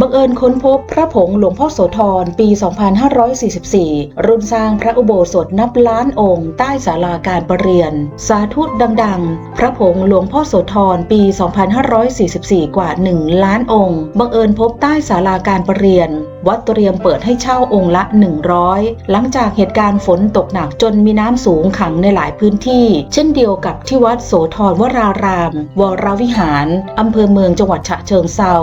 บังเอิญค้นพบพระผงหลวงพ่อโสธรปี 2544 รุ่นสร้างพระอุโบสถนับล้านองค์ใต้ศาลาการประเรียน สาธุดังๆ พระผงหลวงพ่อโสธรปี 2544 กว่า 1 ล้านองค์ บังเอิญพบใต้ศาลาการประเรียน วัดเตรียมเปิดให้เช่าองค์ละ 100 หลังจากเหตุการณ์ฝนตกหนักจนมีน้ำสูงขังในหลายพื้นที่ เช่นเดียวกับที่วัดโสธรวราราม วรวิหารอำเภอเมืองจังหวัดฉะเชิงเซา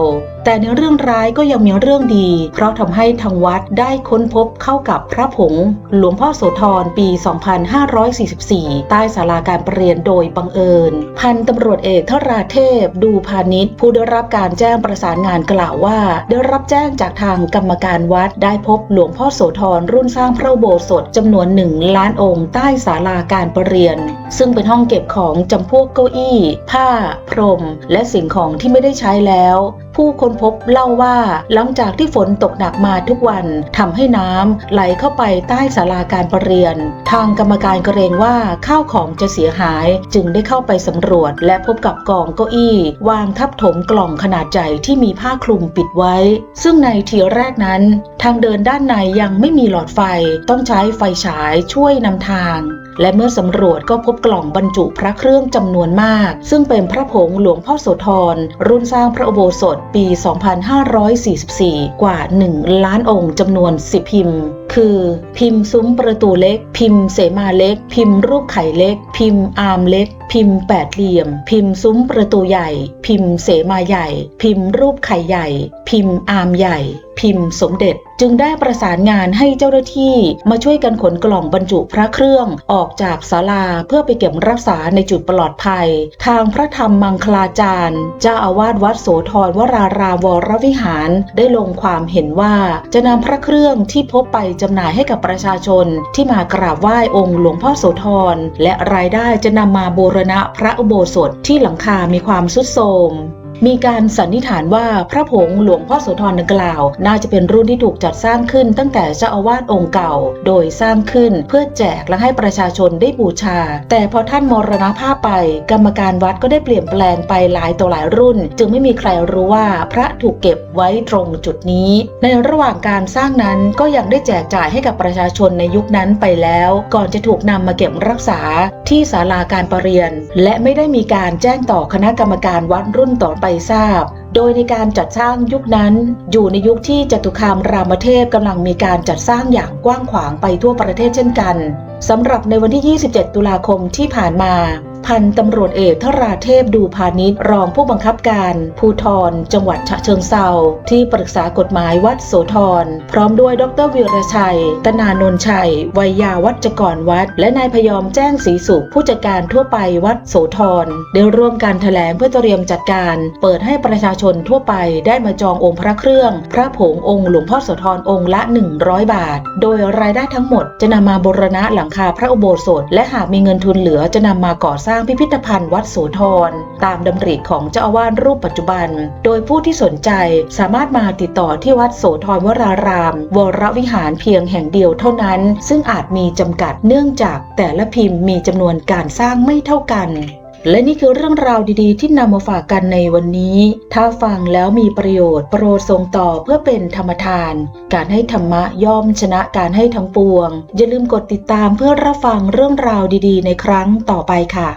แต่ในเรื่องร้ายก็ยังมีเรื่องดี เพราะทำให้ทางวัดได้ค้นพบเข้ากับพระผง หลวงพ่อโสธรปี 2544 ใต้ศาลาการประเรียนโดยบังเอิญ พันตำรวจเอกทราเทพ ดูพาณิชย์ผู้ได้รับการแจ้งประสานงานกล่าวว่า ได้รับแจ้งจากทางกรรมการวัดได้พบหลวงพ่อโสธรรุ่นสร้างพระโบสถจำนวนหนึ่งล้านองค์ใต้ศาลาการประเรียน ซึ่งเป็นห้องเก็บของจำพวกเก้าอี้ ผ้า พรม และสิ่งของที่ไม่ได้ใช้แล้ว ผู้ค้นพบเล่าว่า หลังจากที่ฝนตกหนักมาทุกวันทำให้น้ำไหลเข้าไปใต้ศาลาการประเรียน ทางกรรมการเกรงว่าข้าวของจะเสียหายจึงได้เข้าไปสำรวจ และพบกับกองเก้าอี้ วางทับถมกล่องขนาดใหญ่ที่มีผ้าคลุมปิดไว้ ซึ่งในทีแรกนั้น ทางเดินด้านในยังไม่มีหลอดไฟต้องใช้ไฟฉายช่วยนำทาง และเมื่อสำรวจก็พบกล่องบรรจุพระเครื่องจำนวนมาก ซึ่งเป็นพระผงหลวงพ่อโสธรรุ่นสร้างพระอุโบสถปี 2544 กว่า 1 ล้านองค์จำนวน 10 พิมพ์ คือ พิมพ์ซุ้มประตูเล็ก พิมพ์เสมาเล็ก พิมพ์รูปไข่เล็ก พิมพ์อาร์มเล็ก พิมพ์แปดเหลี่ยม พิมพ์ซุ้มประตูใหญ่ พิมพ์เสมาใหญ่ พิมพ์รูปไข่ใหญ่พิมพ์อามใหญ่ พิมพ์สมเด็จ จึงได้ประสานงานให้เจ้าหน้าที่มาช่วยกันขนกล่องบรรจุพระเครื่องออกจากศาลาเพื่อไปเก็บรักษาในจุดปลอดภัย ทางพระธรรมมังคลาจารย์เจ้าอาวาสวัดโสธรวรารามวรวิหารได้ลงความเห็นว่าจะนำพระเครื่องที่พบไปจำหน่ายให้กับประชาชนที่มากราบไหว้องค์หลวงพ่อโสธรและรายได้จะนำมาบูรณะพระอุโบสถที่หลังคามีความสุดโทรม มีการสันนิษฐานว่าพระผงหลวงพ่อโสธรดังกล่าว น่าจะเป็นรุ่นที่ถูกจัดสร้างขึ้นตั้งแต่เจ้าอาวาสองค์เก่า โดยสร้างขึ้นเพื่อแจกและให้ประชาชนได้บูชา แต่พอท่านมรณภาพไป กรรมการวัดก็ได้เปลี่ยนแปลงไปหลายต่อหลายรุ่น จึงไม่มีใครรู้ว่าพระถูกเก็บไว้ตรงจุดนี้ ในระหว่างการสร้างนั้นก็ยังได้แจกจ่ายให้กับประชาชนในยุคนั้นไปแล้ว ก่อนจะถูกนำมาเก็บรักษาที่ศาลาการประเรียน และไม่ได้มีการแจ้งต่อคณะกรรมการวัดรุ่นต่อไปทราบ โดยในการจัดสร้างยุคนั้น อยู่ในยุคที่จตุคามรามเทพกำลังมีการจัดสร้างอย่างกว้างขวางไปทั่วประเทศเช่นกันสำหรับในวันที่ 27 ตุลาคมที่ผ่านมา พันตำรวจเอกทราเทพดูพาณิชย์รองผู้บังคับการภูทรจังหวัดฉะเชิงเซาที่ปรึกษากฎหมายวัดโสธรพร้อมด้วยดรวีรชัย ตนานนชัยวัยยาวัจกรวัด และนายพยอมแจ้งศรีสุขผู้จัดการทั่วไปวัดโสธรได้ร่วมการแถลงเพื่อเตรียมจัดการ เปิดให้ประชาชนทั่วไปได้มาจององค์พระเครื่อง พระผงองค์หลวงพ่อโสธรองค์ละ 100 บาท โดยรายได้ทั้งหมดจะนำมาบูรณะหลังคาพระอุโบสถ และหากมีเงินทุนเหลือจะนำมาก่อสร้างร้างพิพิธภัณฑ์วัดโสธรตามดำริของเจ้าอาวาสรูปปัจจุบัน โดยผู้ที่สนใจสามารถมาติดต่อที่วัดโสธรวราราม วรวิหารเพียงแห่งเดียวเท่านั้น ซึ่งอาจมีจำกัดเนื่องจากแต่ละพิมพ์มีจำนวนการสร้างไม่เท่ากันและนี่คือเรื่องราวดีๆ ที่นำมาฝากกันในวันนี้ ถ้าฟังแล้วมีประโยชน์ โปรดส่งต่อเพื่อเป็นธรรมทาน การให้ธรรมะย่อมชนะการให้ทั้งปวง อย่าลืมกดติดตามเพื่อรับฟังเรื่องราวดีๆ ในครั้งต่อไปค่ะ